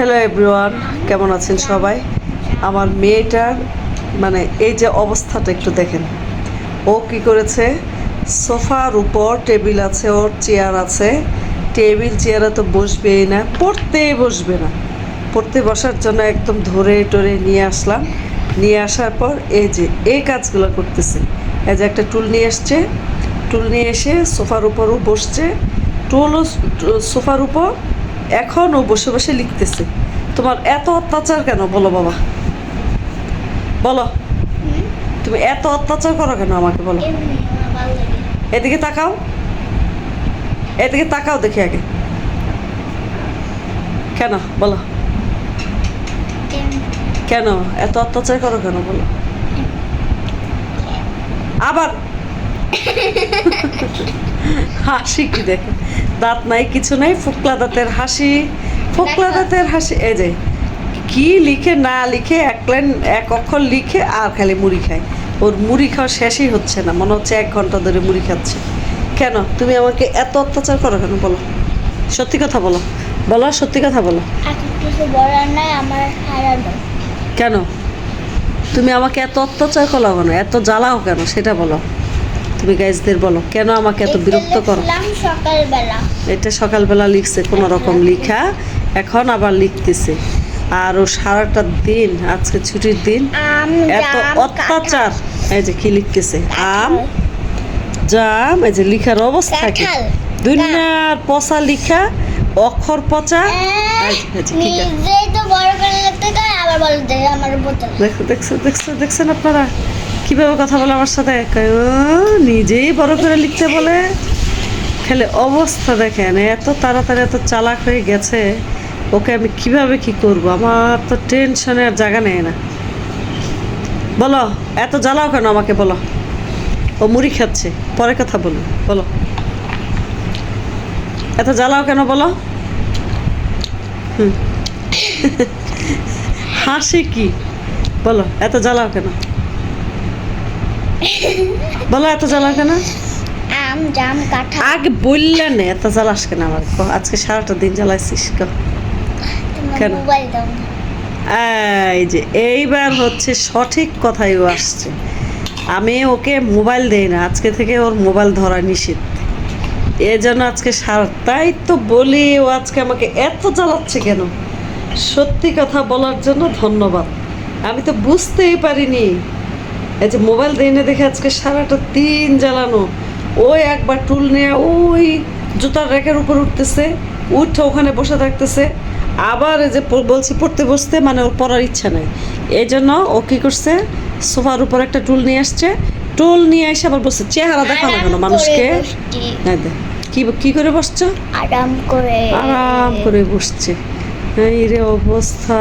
Hello everyone কেমন আছেন সবাই? আমার মেয়েটার মানে এই যে অবস্থাটা একটু দেখেন। ও কি করেছে? সোফার উপর টেবিল আছে, ওর চেয়ার আছে। টেবিল, চেয়ারে তো বসবেই না, পড়তেই বসবে না। পড়তে বসার জন্য একদম ধরে টরে নিয়ে আসলাম। নিয়ে আসার পর এই যে, এই কাজগুলো করতেছে। এই যে একটা টুল নিয়ে এসছে টুল নিয়ে এসে সোফার উপরও বসছে। টুলও সোফার উপর এখন ও বসে বসে লিখতেছে। তোমার এত অত্যাচার কেন? বলো বাবা। বলো। তুমি এত অত্যাচার করো কেন আমাকে? বলো। এদিকে তাকাও। এদিকে তাকাও দেখি আগে। কেন? বলো। কেন? এত অত্যাচার করো কেন? বলো। আবার। হাসি কি দেখে? দাঁত নাই কিছু নাই ফুকলা দাঁতের হাসি ফুকলা দাঁতের হাসি এই যে কি লিখে না লিখে এক লাইন এক অক্ষর লিখে আর খালি মুড়ি খায়। ওর মুড়ি খাওয়া শেষই হচ্ছে না মনে হচ্ছে এক ঘণ্টা ধরে মুড়ি খাচ্ছে। কেন? তুমি আমাকে এত অত্যাচার করো কেন? বলো। সত্যি কথা বলো। বলো সত্যি কথা বলো। কেন? তুমি আমাকে এত অত্যাচার করো কেন? এত জ্বালাও কেন? সেটা বলো। তুমি গাইজদের বলো কেন আমাকে এত বিরক্ত করো? সকালবেলা। এটা সকালবেলা লিখছে কোনো রকম লিখা এখন আবার লিখতেছে। আর ও সারাটা দিন আজকে ছুটির দিন এত অত্যাচার। এই যে কি লিখতেছে? আম জাম এই যে লিখার অবস্থা কি? দুনিয়ার পচা লিখা অক্ষর পচা। দেখছ দেখছেন আপনারা? কীভাবে কথা বলে আমার সাথে? নিজেই বড় করে লিখতে বলে। খেলে অবস্থা দেখেন, এত তাড়াতাড়ি এত চালাক হয়ে গেছে, ওকে আমি কীভাবে কি করব? আমার তো টেনশনে আর জায়গা নেই না। বলো, এত জ্বালাও কেন আমাকে বলো। ও মুড়ি খাচ্ছে, পরে কথা বলুন বলো। এত জ্বালাও কেন বলো? হুম। হাসি কি? বলো, এত জ্বালাও কেন? বলো এত জ্বালাও কেন? আম জাম কাঁঠাল। আগে বললেন না এত জ্বালাস কেন আমার? কহ, আজকে সারাটা দিন জ্বালাইছিস। তোমার কেন? এই যে এইবার হচ্ছে সঠিক কথাই ও আসছে। আমি ওকে মোবাইল দেই না আজকে থেকে ওর মোবাইল ধরা নিষেধ এ জন্য আজকে সার তাই তো বলি ও আজকে আমাকে এত জ্বালাচ্ছে কেন? সত্যি কথা বলার জন্য ধন্যবাদ। আমি তো বুঝতেই পারিনি। এই যে মোবাইল দেই না দেখে আজকে সারাটা দিন জ্বালানো। ওই একবার টুল নিয়ে ওই জুতার র্যাকের উপর উঠতেছে উঠে ওখানে বসে থাকতেছে। আবার এই যে বলছি পড়তে বসতে মানে ওর পড়ার ইচ্ছা নাই। এই জন্য ও কী করছে সোফার উপর একটা টুল নিয়ে আসছে। টুল নিয়ে এসে আবার বসছে। চেহারা দেখানো কেন মানুষকে? কি কি করে বসছো? আরাম করে। আরাম করে বসছে। এই রে অবস্থা।